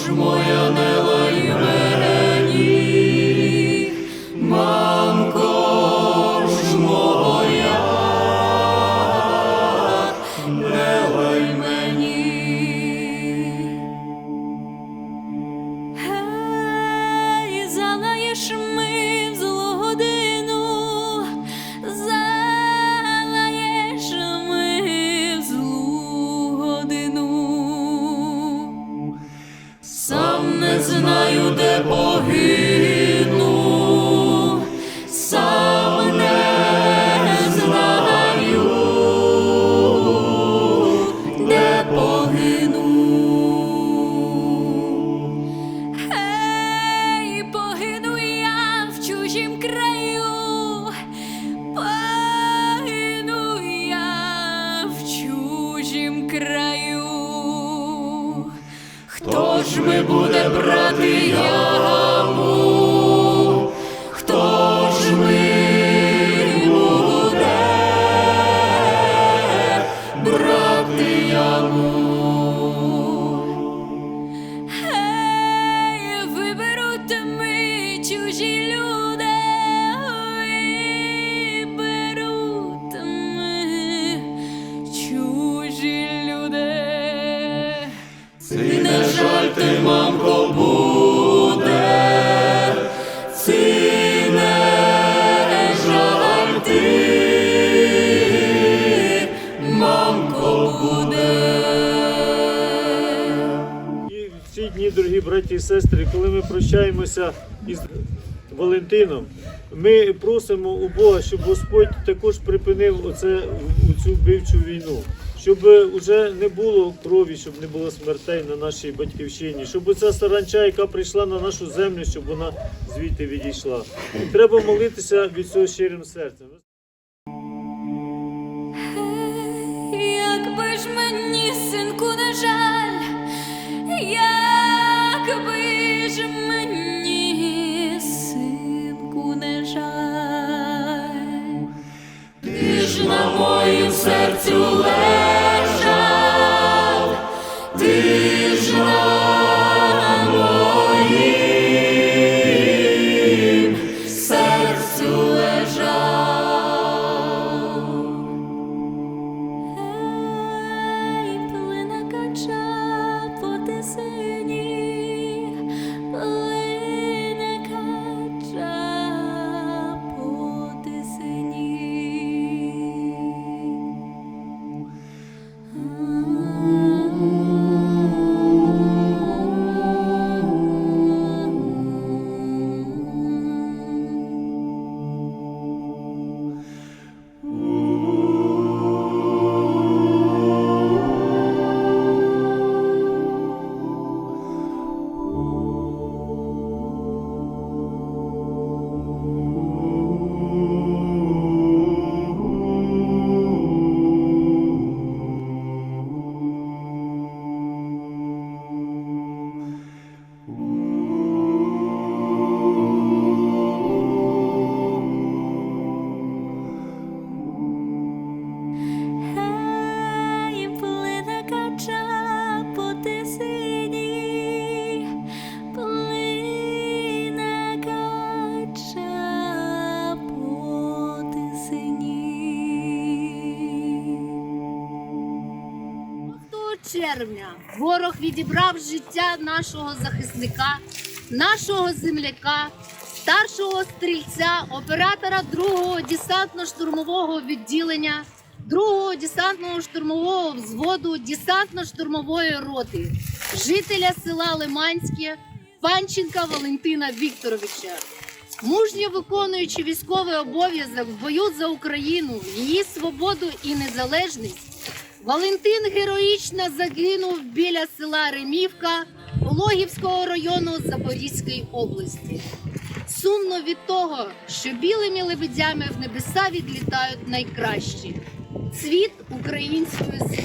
ж моя не лай мені, мамко ж моя, не лай мені. Ж ми буде брати яму? Дні, дорогі браті і сестри, коли ми прощаємося із Валентином, ми просимо у Бога, щоб Господь також припинив оце, цю вбивчу війну, щоб вже не було крові, щоб не було смертей на нашій батьківщині, щоб оця саранча, яка прийшла на нашу землю, щоб вона звідти відійшла. І треба молитися від цього щирим серцем. Якби ж мені, синку, не жаль, якби ж червня ворог відібрав життя нашого захисника, нашого земляка, старшого стрільця, оператора 2-го десантно-штурмового відділення, 2-го десантного штурмового взводу десантно-штурмової роти, жителя села Лиманське Панченка Валентина Вікторовича. Мужньо виконуючи військовий обов'язок в бою за Україну, її свободу і незалежність, Валентин героїчно загинув біля села Ремівка Логівського району Запорізької області. Сумно від того, що білими лебедями в небеса відлітають найкращі цвіт української землі.